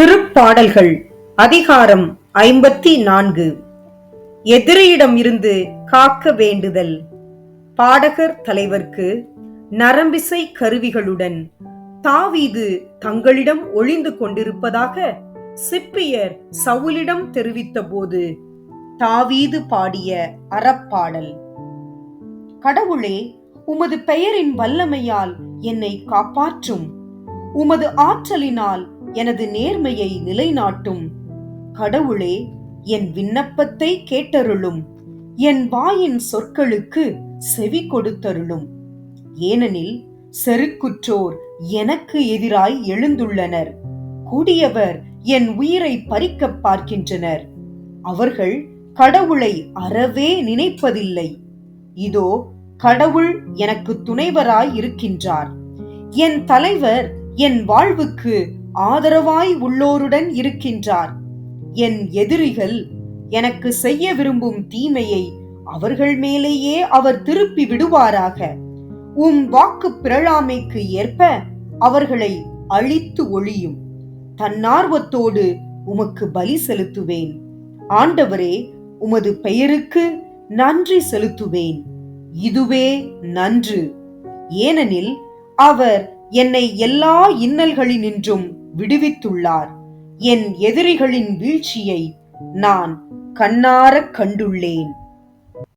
திருப்பாடல்கள் அதிகாரம் ஐம்பத்தி நான்கு எதிரியிடம் இருந்து காக்க வேண்டுதல். பாடகர் தலைவர்க்கு நரம்பிசை கருவிகளுடன் தாவீது தங்களிடம் ஒளிந்து கொண்டிருப்பதாக சிப்பியர் சவுலிடம் தெரிவித்த போது தாவீது பாடிய அறப்பாடல். கடவுளே உமது பெயரின் வல்லமையால் என்னை காப்பாற்றும். உமது ஆற்றலினால் எனது நேர்மையை நிலைநாட்டும். கடவுளே என் விண்ணப்பத்தை கேட்டருளும். என் வாயின் சொற்களுக்கு செவி கொடுத்தருளும். ஏனெனில் செருக்குற்றோர் எனக்கு எதிராய் எழுந்துள்ளனர். கூடியவர் என் உயிரை பறிக்கப் பார்க்கின்றனர். அவர்கள் கடவுளை அறவே நினைப்பதில்லை. இதோ கடவுள் எனக்கு துணைவராய் இருக்கின்றார். என் தலைவர் என் வாழ்வுக்கு ஆதரவாய் உள்ளோருடன் இருக்கின்றார். என் எதிரிகள் எனக்கு செய்ய விரும்பும் தீமையை அவர்கள் மேலேயே அவர் திருப்பி விடுவாராக. உம் வாக்கு பிறழாமைக்கு ஏற்ப அவர்களை அழித்து ஒழியும். தன்னார்வத்தோடு உமக்கு பலி செலுத்துவேன். ஆண்டவரே உமது பெயருக்கு நன்றி செலுத்துவேன். இதுவே நன்று. ஏனெனில் அவர் என்னை எல்லா இன்னல்களினின்றும் விடுவித்துள்ளார். என் எதிரிகளின் வீழ்ச்சியை நான் கண்ணாரக் கண்டுள்ளேன்.